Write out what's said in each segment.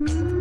Mm-hmm.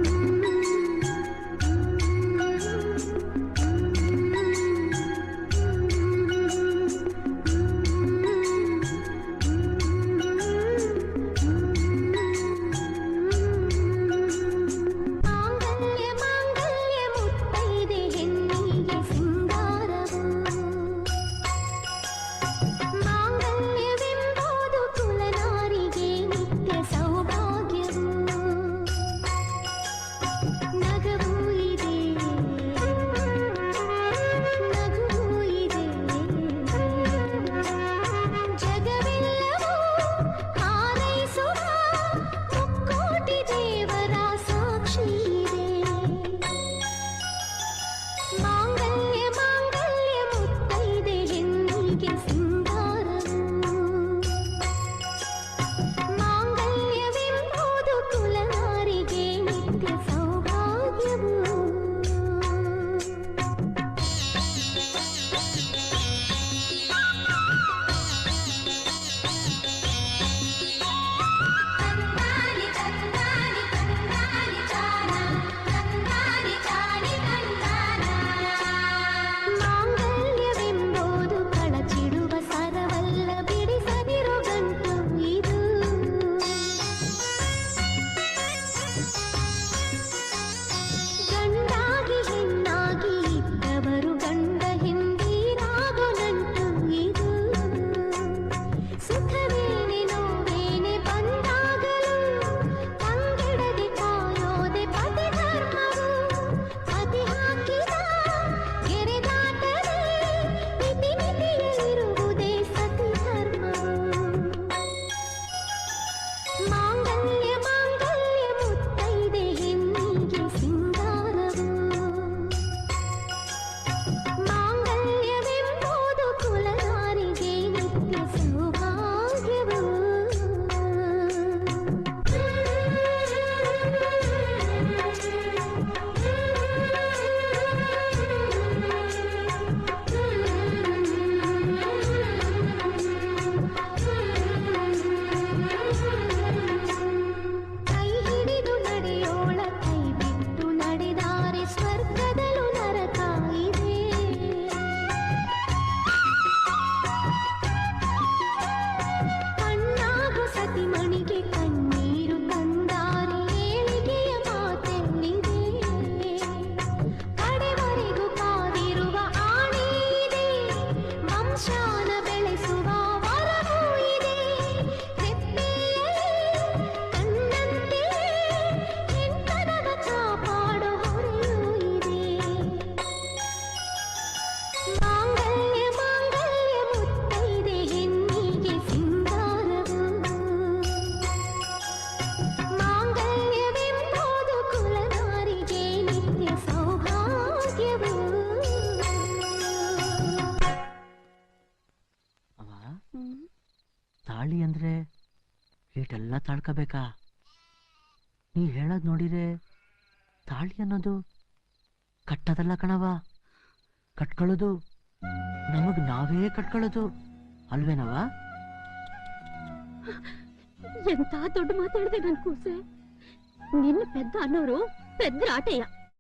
ಗಾಳಿ ಅಂದರೆ ಏಟೆಲ್ಲ ತಾಳ್ಕೋಬೇಕಾ? ನೀ ಹೇಳೋದು ನೋಡಿದ್ರೆ ತಾಳಿ ಅನ್ನೋದು ಕಟ್ಟದಲ್ಲ ಕಣವ ಕಟ್ಕೊಳ್ಳೋದು ನಮಗ್ ನಾವೇ ಕಟ್ಕೊಳ್ಳೋದು ಅಲ್ವೇನವ ಎಂತ ದೊಡ್ಡ ಮಾತಾಡಿದೆ ನನ್ನ ಕೂಸೆ? ನಿನ್ನ ಪೆದ್ದ ಅನ್ನೋರು ಪೆದ್ರ ಆಟೆಯ.